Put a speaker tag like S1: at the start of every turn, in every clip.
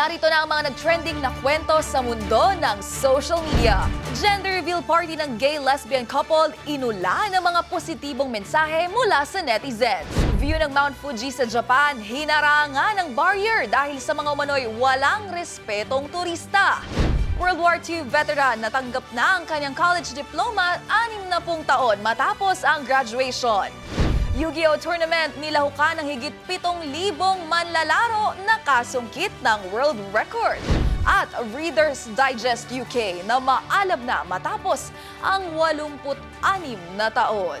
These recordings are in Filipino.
S1: Narito na ang mga nag-trending na kwento sa mundo ng social media. Gender reveal party ng gay-lesbian couple, inula ng mga positibong mensahe mula sa netizens. View ng Mount Fuji sa Japan, hinarangan ng barrier dahil sa mga umano'y walang respetong turista. World War II veteran natanggap na ang kanyang college diploma anim na pung taon matapos ang graduation. Yu-Gi-Oh! Tournament nilahukan ng higit 7,000 manlalaro na kasungkit ng world record. At Reader's Digest UK na maalab na matapos ang 86 na taon.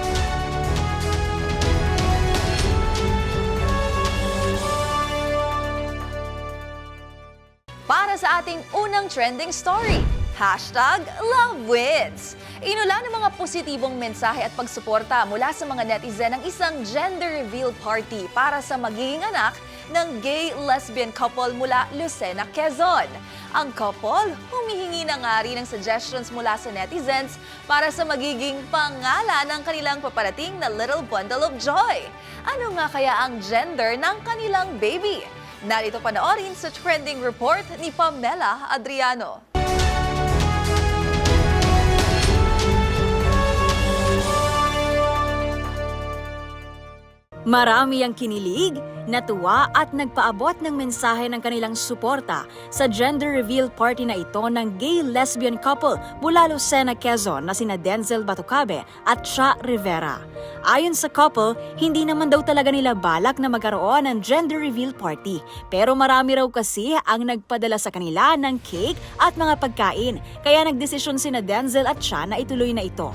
S1: Sa ating unang trending story. Hashtag LoveWins. Inula ng mga positibong mensahe at pagsuporta mula sa mga netizen ang isang gender reveal party para sa magiging anak ng gay-lesbian couple mula Lucena, Quezon. Ang couple humihingi na nga rin ng suggestions mula sa netizens para sa magiging pangalan ng kanilang paparating na little bundle of joy. Ano nga kaya ang gender ng kanilang baby? Narito panoorin sa trending report ni Pamela Adriano.
S2: Marami ang kinilig, natuwa at nagpaabot ng mensahe ng kanilang suporta sa gender reveal party na ito ng gay-lesbian couple mula Lucena, Quezon na sina Denzel Batucabe at Cha Rivera. Ayon sa couple, hindi naman daw talaga nila balak na magkaroon ng gender reveal party. Pero marami raw kasi ang nagpadala sa kanila ng cake at mga pagkain. Kaya nagdesisyon sina Denzel at Cha na ituloy na ito.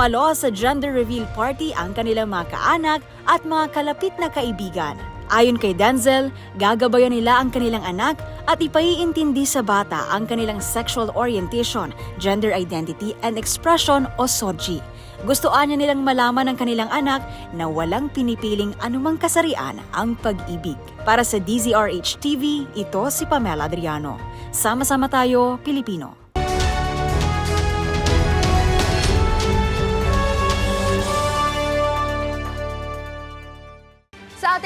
S2: Dumalo sa gender reveal party ang kanilang mga kaanak at mga kalapit na kaibigan. Ayon kay Denzel, gagabayan nila ang kanilang anak at ipaiintindi sa bata ang kanilang sexual orientation, gender identity and expression o SOGI. Gustoan niya nilang malaman ng kanilang anak na walang pinipiling anumang kasarian ang pag-ibig. Para sa DZRH TV, ito si Pamela Adriano. Sama-sama tayo, Pilipino.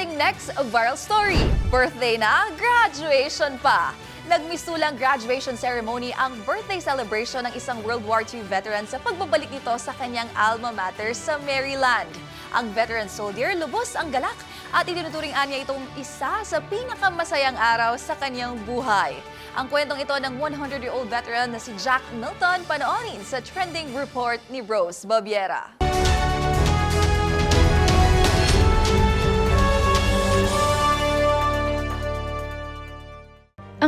S1: Ating next viral story, birthday na, graduation pa. Nagmisulang graduation ceremony ang birthday celebration ng isang World War II veteran sa pagbabalik nito sa kanyang alma mater sa Maryland. Ang veteran soldier lubos ang galak at itinuturing niya itong isa sa pinakamasayang araw sa kanyang buhay. Ang kwentong ito ng 100-year-old veteran na si Jack Milton panoorin sa trending report ni Rose Babiera.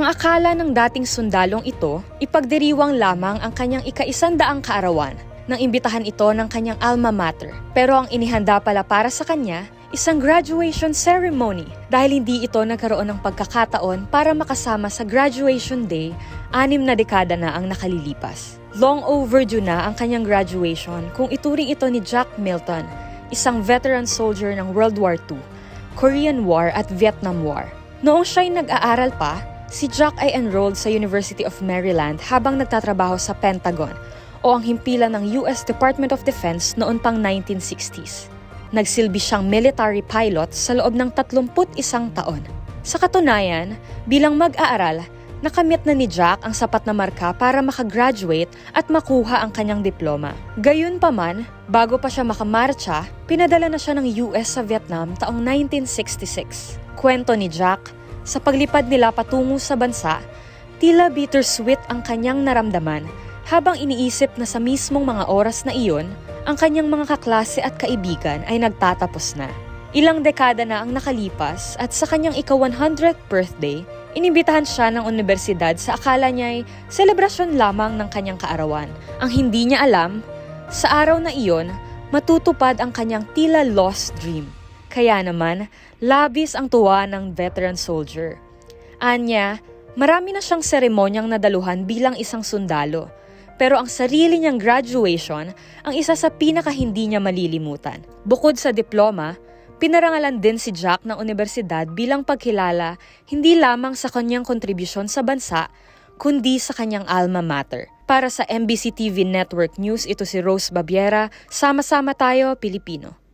S3: Akala ng dating sundalong ito, ipagdiriwang lamang ang kanyang ikaisandaang kaarawan nang imbitahan ito ng kanyang alma mater. Pero ang inihanda pala para sa kanya, isang graduation ceremony dahil hindi ito nagkaroon ng pagkakataon para makasama sa graduation day, anim na dekada na ang nakalilipas. Long overdue na ang kanyang graduation kung ituring ito ni Jack Milton, isang veteran soldier ng World War II, Korean War at Vietnam War. Noong siya'y nag-aaral pa, si Jack ay enrolled sa University of Maryland habang nagtatrabaho sa Pentagon o ang himpilan ng US Department of Defense noon pang 1960s. Nagsilbi siyang military pilot sa loob ng 31 taon. Sa katunayan, bilang mag-aaral, nakamit na ni Jack ang sapat na marka para makagraduate at makuha ang kanyang diploma. Gayunpaman, bago pa siya makamarcha, pinadala na siya ng US sa Vietnam taong 1966. Kwento ni Jack, Sa paglipad nila patungo sa bansa, tila bittersweet ang kanyang naramdaman habang iniisip na sa mismong mga oras na iyon, ang kanyang mga kaklase at kaibigan ay nagtatapos na. Ilang dekada na ang nakalipas at sa kanyang ika-100th birthday, inimbitahan siya ng universidad sa akala niya'y selebrasyon lamang ng kanyang kaarawan. Ang hindi niya alam, sa araw na iyon, matutupad ang kanyang tila lost dream. Kaya naman, labis ang tuwa ng veteran soldier. Anya, marami na siyang seremonyang nadaluhan bilang isang sundalo. Pero ang sarili niyang graduation ang isa sa pinaka hindi niya malilimutan. Bukod sa diploma, pinarangalan din si Jack ng universidad bilang pagkilala hindi lamang sa kanyang kontribusyon sa bansa, kundi sa kanyang alma mater. Para sa MBC TV Network News, ito si Rose Babiera. Sama-sama tayo, Pilipino.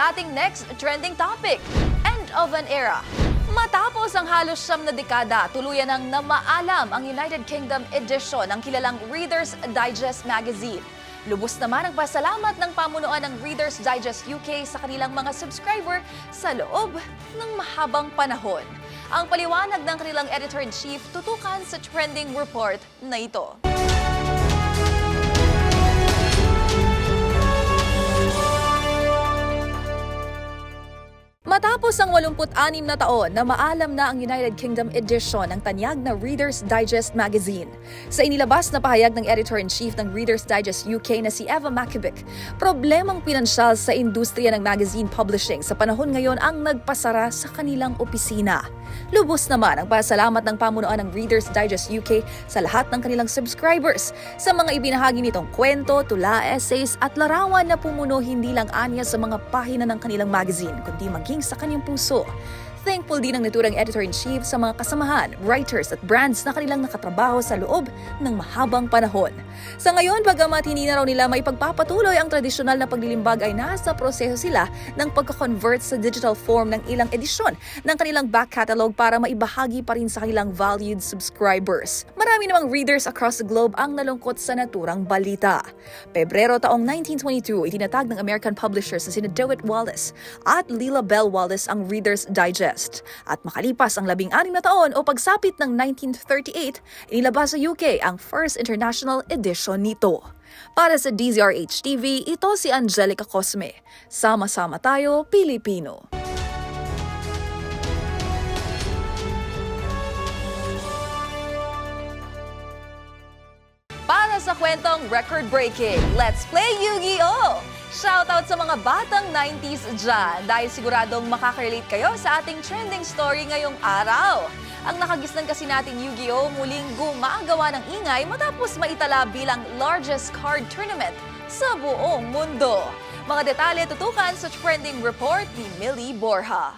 S1: Sa ating next trending topic, end of an era. Matapos ang halos siyam na dekada, tuluyan ng namaalam ang United Kingdom edition ng kilalang Reader's Digest magazine. Lubos naman ang pasalamat ng pamunuan ng Reader's Digest UK sa kanilang mga subscriber sa loob ng mahabang panahon. Ang paliwanag ng kanilang editor-in-chief tutukan sa trending report na ito. Matapos ang 86 na taon na maalam na ang United Kingdom edition ng tanyag na Reader's Digest magazine. Sa inilabas na pahayag ng editor-in-chief ng Reader's Digest UK na si Eva Makibic, problemang pinansyal sa industriya ng magazine publishing sa panahon ngayon ang nagpasara sa kanilang opisina. Lubos naman ang pasalamat ng pamunuan ng Reader's Digest UK sa lahat ng kanilang subscribers sa mga ibinahagi nitong kwento, tula, essays at larawan na pumuno hindi lang anya sa mga pahina ng kanilang magazine kundi maging sa kanyang puso. Thankful din ang naturang editor-in-chief sa mga kasamahan, writers at brands na kanilang nakatrabaho sa loob ng mahabang panahon. Sa ngayon, bagamat hindi na raw nila maipagpapatuloy ang tradisyonal na paglilimbag ay nasa proseso sila ng pagka-convert sa digital form ng ilang edisyon ng kanilang back catalog para maibahagi pa rin sa kanilang valued subscribers. Marami namang readers across the globe ang nalungkot sa naturang balita. Pebrero taong 1922, itinatag ng American publishers na sina DeWitt Wallace at Lila Bell Wallace ang Reader's Digest. At makalipas ang labing-anim na taon o pagsapit ng 1938, inilabas sa UK ang first international edition nito. Para sa DZRH TV, ito si Angelica Cosme. Sama-sama tayo, Pilipino. Para sa kwentong record-breaking, let's play Yu-Gi-Oh! Shoutout sa mga batang 90s dyan dahil siguradong makaka-relate kayo sa ating trending story ngayong araw. Ang nakagisnan kasi nating Yu-Gi-Oh! muling gumagawa ng ingay matapos maitala bilang largest card tournament sa buong mundo. Mga detalye tutukan sa trending report ni Millie Borja.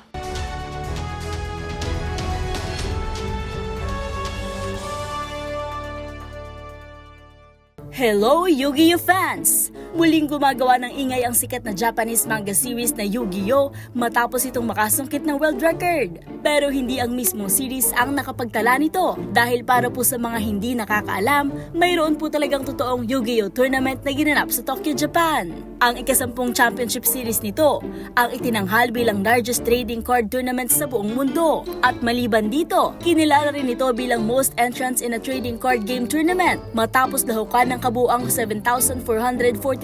S4: Hello, Yu-Gi-Oh fans! Muling gumagawa ng ingay ang sikat na Japanese manga series na Yu-Gi-Oh matapos itong makasungkit ng world record. Pero hindi ang mismong series ang nakapagtala nito dahil para po sa mga hindi nakakaalam, mayroon po talagang totoong Yu-Gi-Oh tournament na ginanap sa Tokyo, Japan. Ang ikasampung championship series nito ang itinanghal bilang largest trading card tournament sa buong mundo. At maliban dito, kinilala rin ito bilang most entrants in a trading card game tournament matapos lahukan ng kabuang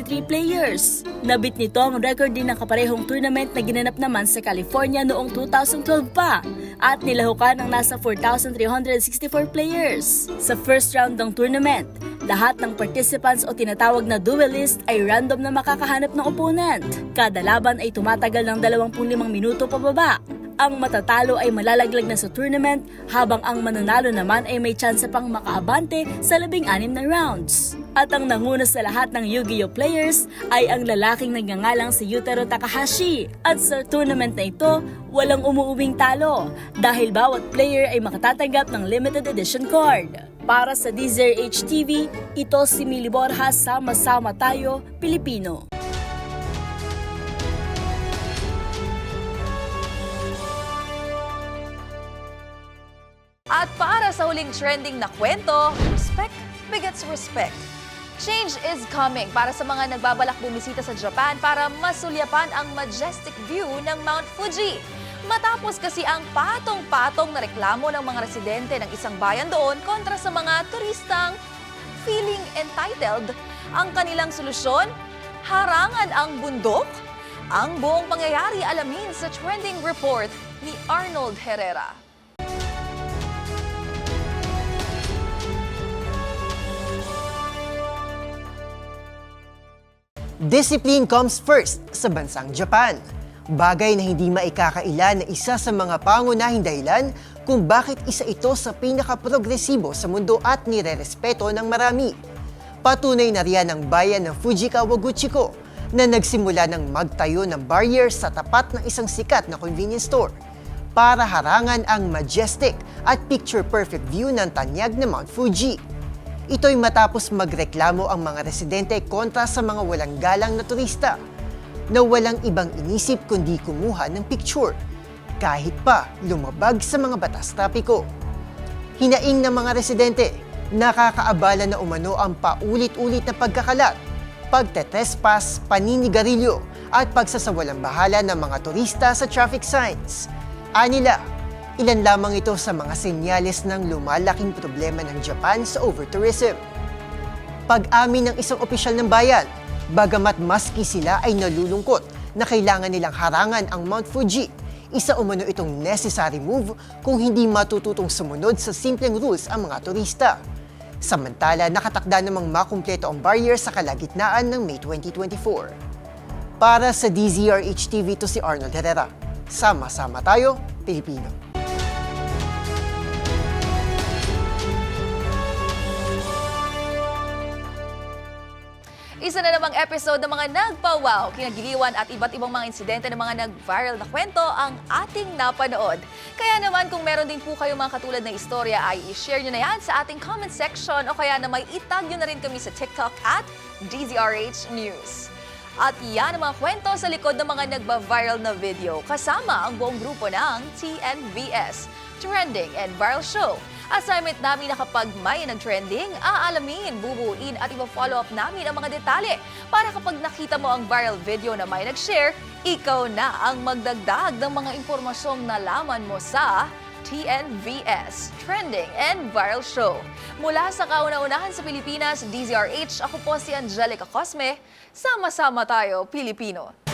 S4: 7,443 players. Nabit nito ang record din ng kaparehong tournament na ginanap naman sa California noong 2012 pa at nilahukan ng nasa 4,364 players. Sa first round ng tournament, lahat ng participants o tinatawag na duelist ay random na makakahanap ng opponent. Kada laban ay tumatagal ng 25 minuto pababa. Ang matatalo ay malalaglag na sa tournament habang ang mananalo naman ay may tsansa pang makaabante sa labing-anim na rounds. At ang nanguna sa lahat ng Yu-Gi-Oh players ay ang lalaking nagngangalang si Yutaro Takahashi. At sa tournament na ito, walang umuuwing talo dahil bawat player ay makatatanggap ng limited edition card. Para sa DZRH TV, ito si Mili Borja, sama-sama tayo, Pilipino.
S1: At para sa huling trending na kwento, respect begets respect. Change is coming para sa mga nagbabalak bumisita sa Japan para masulyapan ang majestic view ng Mount Fuji. Matapos kasi ang patong-patong na reklamo ng mga residente ng isang bayan doon kontra sa mga turistang feeling entitled, ang kanilang solusyon, harangan ang bundok? Ang buong pangyayari alamin sa trending report ni Arnold Herrera.
S5: Discipline comes first sa bansang Japan. Bagay na hindi maikakaila na isa sa mga pangunahing dahilan kung bakit isa ito sa pinakaprogresibo sa mundo at nirerespeto ng marami. Patunay na riyan ang bayan ng Fujikawa Guchiko na nagsimula ng magtayo ng barrier sa tapat ng isang sikat na convenience store para harangan ang majestic at picture-perfect view ng tanyag na Mount Fuji. Ito'y matapos magreklamo ang mga residente kontra sa mga walang galang na turista na walang ibang inisip kundi kumuha ng picture kahit pa lumabag sa mga batas trapiko. Hinaing ng mga residente, nakakaabala na umano ang paulit-ulit na pagkakalat, pagtetrespass, paninigarilyo at pagsasawalang bahala ng mga turista sa traffic signs. Anila, ilan lamang ito sa mga senyales ng lumalaking problema ng Japan sa overtourism. Pag-amin ng isang opisyal ng bayan, bagamat maski sila ay nalulungkot na kailangan nilang harangan ang Mount Fuji, isa umano itong necessary move kung hindi matututong sumunod sa simpleng rules ang mga turista. Samantala, nakatakda namang makumpleto ang barrier sa kalagitnaan ng May 2024. Para sa DZRH TV to si Arnold Herrera. Sama-sama tayo, Pilipino.
S1: Isa na namang episode ng mga nagpa-wow, kinagiliwan at iba't ibang mga insidente ng mga nag-viral na kwento ang ating napanood. Kaya naman kung meron din po kayo mga katulad na istorya ay i-share nyo na yan sa ating comment section o kaya na may itag nyo na rin kami sa TikTok at DZRH News. At yan ang mga kwento sa likod ng mga nagba-viral na video kasama ang buong grupo ng TNVS, Trending and Viral Show. Assignment namin na kapag may nag-trending, aalamin, bubuuin at ipa-follow up namin ang mga detalye para kapag nakita mo ang viral video na may nag-share, ikaw na ang magdagdag ng mga impormasyong nalaman mo sa TNVS, Trending and Viral Show. Mula sa kauna-unahan sa Pilipinas, DZRH, ako po si Angelica Cosme. Sama-sama tayo, Pilipino.